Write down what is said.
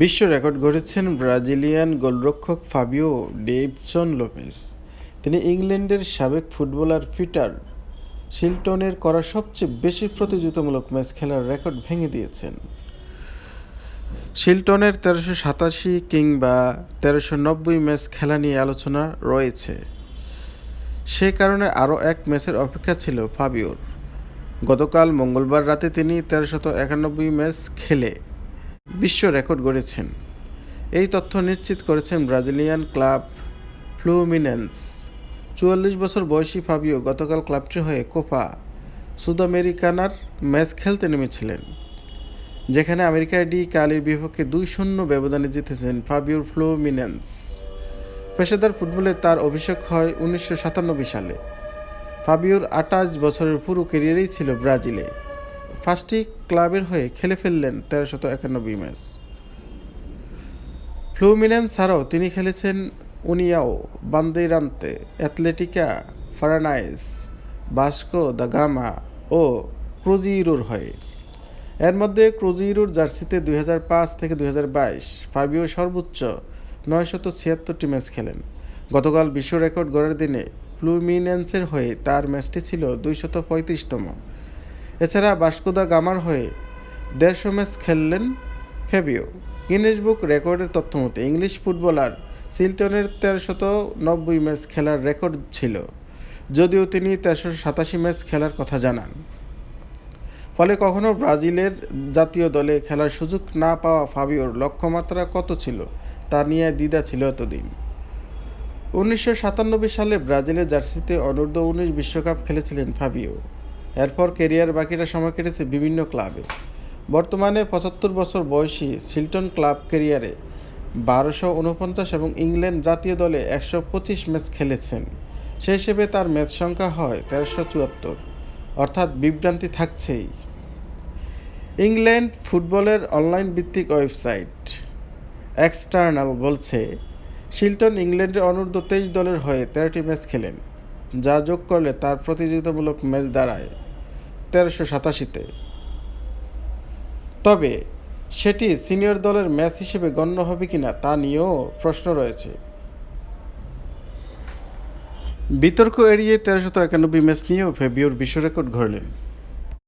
বিশ্ব রেকর্ড গড়েছেন ব্রাজিলিয়ান গোলরক্ষক ফাবিও ডেভসন লোপেস তিনি ইংল্যান্ডের সাবেক ফুটবলার পিটার শিলটনের করা সবচেয়ে বেশি প্রতিযোগিতামূলক ম্যাচ খেলার রেকর্ড ভেঙে দিয়েছেন। শিলটনের তেরোশো সাতাশি কিংবা তেরোশো নব্বই ম্যাচ খেলা নিয়ে আলোচনা রয়েছে। সে কারণে আরও এক ম্যাচের অপেক্ষা ছিল ফাবিওর। গতকাল মঙ্গলবার রাতে তিনি তেরোশত একানব্বই ম্যাচ খেলে বিশ্ব রেকর্ড গড়েছেন। এই তথ্য নিশ্চিত করেছেন ব্রাজিলিয়ান ক্লাব ফ্লুমিনেন্স। চুয়াল্লিশ বছর বয়সী ফাবিও গতকাল ক্লাবটির হয়ে কোপা সুদামেরিকানার ম্যাচ খেলতে নেমেছিলেন, যেখানে আমেরিকায় ডি কালির বিপক্ষে দুই শূন্য ব্যবধানে জিতেছেন ফাবিওর ফ্লুমিনেন্স। পেশাদার ফুটবলে তার অভিষেক হয় উনিশশো সাতানব্বই সালে। ফাবিওর আটাশ বছরের পুরো ক্যারিয়ারেই ছিল ব্রাজিলে। পাঁচটি ক্লাবের হয়ে খেলে ফেললেন তেরোশত একানব্বই ম্যাচ। ফ্লুমিনেন্স ছাড়াও তিনি খেলেছেন উনিয়াও, বান্দেরান্তে, অ্যাথলেটিকা, ফারানাইস, বাস্কো দ্য গামা ও ক্রুজিরোর হয়ে। এর মধ্যে ক্রুজিরোর জার্সিতে দুই পাঁচ থেকে দুই হাজার বাইশ ফাবিও সর্বোচ্চ নয়শত ছিয়াত্তরটি ম্যাচ খেলেন। গতকাল বিশ্ব রেকর্ড গড়ার দিনে ফ্লুমিনেন্সের হয়ে তার ম্যাচটি ছিল দুইশত পঁয়ত্রিশতম। এছাড়া বাস্কোদা গামার হয়ে দেড়শো ম্যাচ খেললেন ফেবিও। গিনেস বুক রেকর্ডের তথ্য মতে ইংলিশ ফুটবলার সিলটনের তেরোশত নব্বই ম্যাচ খেলার রেকর্ড ছিল, যদিও তিনি তেরোশো সাতাশি ম্যাচ খেলার কথা জানান। ফলে কখনো ব্রাজিলের জাতীয় দলে খেলার সুযোগ না পাওয়া ফাবিওর লক্ষ্যমাত্রা কত ছিল, তা নিয়ে দ্বিধা ছিল এতদিন। উনিশশো সাতানব্বই সালে ব্রাজিলের জার্সিতে অনূর্ধ্ব উনিশ বিশ্বকাপ খেলেছিলেন ফাবিও। এরপর কেরিয়ার বাকিটা সময় কেটেছে বিভিন্ন ক্লাবে। বর্তমানে পঁচাত্তর বছর বয়সী সিলটন ক্লাব কেরিয়ারে বারোশো উনপঞ্চাশ এবং ইংল্যান্ড জাতীয় দলে একশো পঁচিশ ম্যাচ খেলেছেন। সেই হিসেবে তার ম্যাচ সংখ্যা হয় তেরোশো চুয়াত্তর, অর্থাৎ বিভ্রান্তি থাকছেই। ইংল্যান্ড ফুটবলের অনলাইন ভিত্তিক ওয়েবসাইট এক্সটার্নাল বলছে শিলটন ইংল্যান্ডের অনূর্ধ্ব তেইশ দলের হয়ে তেরোটি ম্যাচ খেলেন। যা যোগ করলে তার প্রতিযোগিতামূলক ম্যাচ দাঁড়ায় তেরোশো সাতাশিতে। তবে সেটি সিনিয়র দলের ম্যাচ হিসেবে গণ্য হবে কিনা তা নিয়েও প্রশ্ন রয়েছে। বিতর্ক এড়িয়ে তেরোশত একানব্বই ম্যাচ নিয়েও ফেবিওর বিশ্ব রেকর্ড গড়লেন।